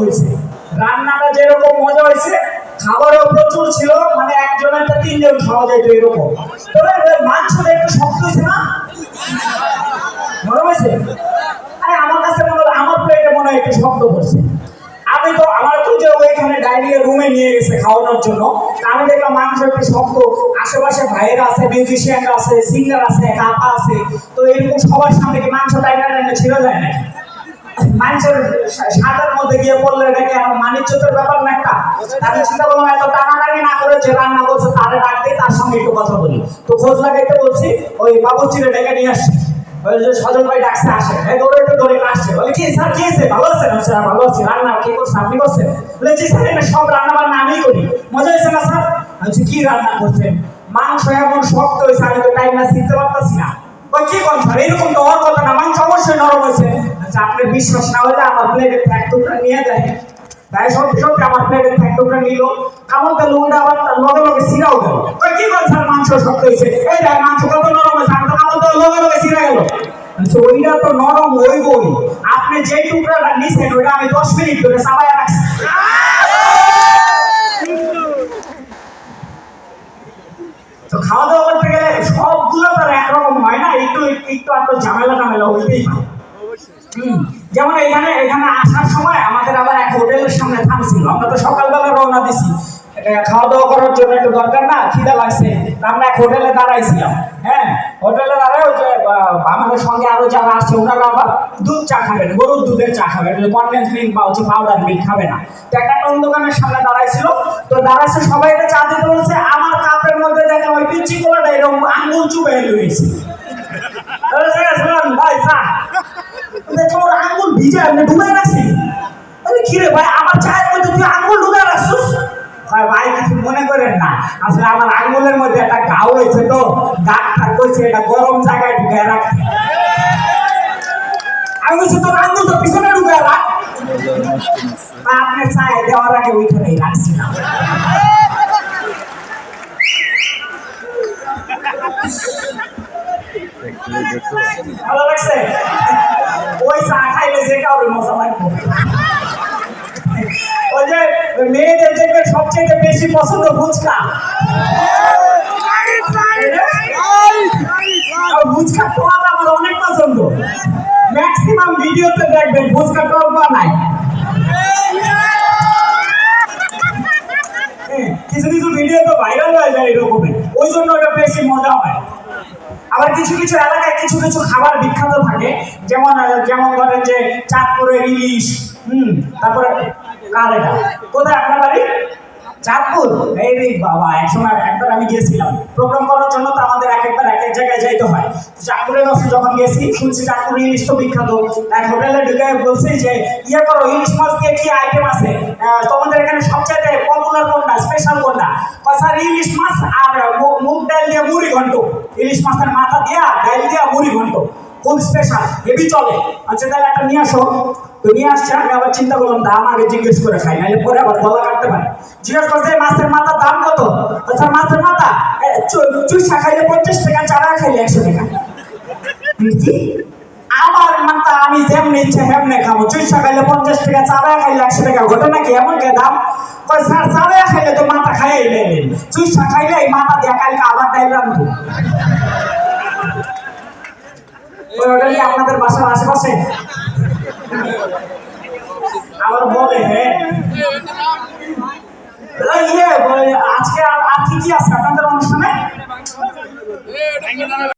হয়েছে। রান্নাটা যেরকম মজা হয়েছে, খাবারও প্রচুর ছিল মানে একজনের তো তিনজন খাওয়া যায় এরকম। তবে মাংসটা একটু শক্ত হয়েছে না? মনে হয়েছে? আরে, আমার কাছে মনে হলো, আমার প্লেটে মনে হয় একটু শব্দ করছে। আমি তো, আমার তো যে ওইখানে ডাইনিং রুমে নিয়ে গেছে খাওয়ানোর জন্য আমি দেখলাম মাংস একটু শক্ত। আশেপাশে ভাইয়েরা আছে মিউজিশিয়ানরা আছে সিঙ্গার আছে কাপা আছে, তো এরকম সবার সামনে কি মাংস টাইনা ছিল যায় না মানুষের মধ্যে গিয়ে এটা কেন? ব্যাপার না একটা? আমি চিন্তা করলাম এত টানাটানি না রান্না করছে, তারে ডাক তার সঙ্গে একটু কথা বলি। তো খোঁজ লাগাইতে বলছি, ওই বাবুচিরে ডেকে নিয়ে আসছি। বলে, কি আমি রান্না কি করছেন? আপনি করছেন? বলে, জি স্যার, এটা সব করছেন? মাংস এমন শক্ত হয়েছে, আমি তো টাইম না শিখতে পারতাছি না। কি স্যার? এরকম তো হওয়ার না। মাংস অবশ্যই নরম হয়েছে। আচ্ছা আপনার বিশ্বাস না হলে আমার প্লেটের এক টুকরা নিয়ে দেয় তাই সত্যি সত্যি আমার প্লেটের এক টুকরা নিল। কামন তো লোকটা আবার তার লগে লগে সিরাও গেল। ওই কি স্যার মাংস শক্ত হয়েছে এই দেখ মাংস কত নরম হয়েছে আমি তো কামন তো লগে লগে সিরা গেল। আচ্ছা, ওইটা তো নরম ওই বই আপনি যে টুকরাটা নিছেন ওইটা আমি দশ মিনিট ধরে সাবাইয়া রাখছি। তো খাওয়া দাওয়া করতে গেলে সবগুলো তো আর একরকম হয় না একটু একটু একটু ঝামেলা ঝামেলা হইতেই পারে। যেমন এখানে এখানে আসার সময় আমাদের আবার এক হোটেলের সামনে থামছিল। আমরা তো সকালবেলা রওনা দিছি। খাওয়া দাওয়া করার জন্য একটু দরকার না, খিদা লাগছে। আমরা এক হোটেলে দাঁড়াইছিলাম। হ্যাঁ হোটেলে দাঁড়ায় আমাদের সঙ্গে আরও যারা আসছে ওনারা আবার দুধ চা খাবেন, গরুর দুধের চা খাবেন কনডেন্স মিল্ক বা হচ্ছে পাউডার মিল্ক খাবে না। তো একটা কোন দোকানের সামনে দাঁড়াইছিল। তো দাঁড়াইছে সবাইকে চা দিতে বলছে, আমার কাপের মধ্যে দেখলাম ওই পিচি কোলাটা এরকম আঙ্গুল চুপে রয়েছে ভাই চা দেখো ওর আঙ্গুল ভিজে কিরে ভাই, আমার চায়ের মধ্যে তুই ডুবে রাখছিস? ভাই ভাই, কিছু মনে করেন না। আসলে আমার আঙ্গুলের মধ্যে একটা ঘাও হয়েছে তো ডাক্তার কইছে এটা গরম জায়গায় আমি বলছি, তোর আঙ্গুল তো পিছনে আপনি ভালো লাগছে? খাইলে মজা লাগবে। ওই যে মেয়েদের দেখবে সবচেয়ে বেশি পছন্দ ফুচকা। ফুচকা টোয়া আমার অনেক পছন্দ। ম্যাক্সিমাম ভিডিওতে দেখবেন ফুচকা টোয়া নাই। হ্যাঁ, কিছু কিছু ভিডিও তো ভাইরাল হয়ে যায় এরকমের ওই জন্য ওটা বেশি মজা হয়। আবার কিছু কিছু এলাকায় কিছু কিছু খাবার বিখ্যাত থাকে। যেমন যেমন ধরেন যে চাঁদপুরের ইলিশ, হুম, তারপরে কার এটা কোথায় আপনার বাড়ি? চাঁদপুর। এই রে বাবা একসময় একবার আমি গিয়েছিলাম। প্রোগ্রাম করার জন্য তো আমাদের এক একবার এক এক জায়গায় যাইতে হয়। চাঁদপুরের কাছে যখন গেছি, শুনছি চাঁদপুর ইলিশ তো বিখ্যাত। এক হোটেলে ঢুকে বলছি যে ইয়ে করো, ইলিশ মাছ দিয়ে কি আইটেম আছে? তোমাদের এখানে সবচাইতে পপুলার কোনটা? স্পেশাল কোনটা? স্যার ইলিশ মাছ আর মুগ ডাল দিয়ে মুড়ি ঘন্ট। ইলিশ মাছের মাথা দিয়া ডাল দিয়া মুড়ি ঘন্ট। খুব স্পেশাল হেভি চলে। আচ্ছা তাহলে একটা নিয়ে আসো। তো নিয়ে আসছে, আমি আবার চিন্তা করলাম, দাম আগে জিজ্ঞেস করে খাই, নাহলে পরে আবার গলা কাটতে পারে। জিজ্ঞেস করছে মাছের মাথা দাম কত? আচ্ছা মাছের মাথা চুইসা খাইলে পঞ্চাশ টাকা, চারা খাইলে একশো টাকা? আমার মাথা আমি যেমনি ইচ্ছে হেমনে খাব। চুইসা খাইলে পঞ্চাশ টাকা, চারা খাইলে একশো টাকা ঘটে নাকি? এমন কে দাম? কয়, স্যার, চারা খাইলে তো মাথা খাইয়ে নেই। চুইসা খাইলে এই মাথা দিয়ে কালকে আবার ডাইল রাখব ওই হোটেল আপনাদের বাসার আশেপাশে? আবার বলে হ্যাঁ।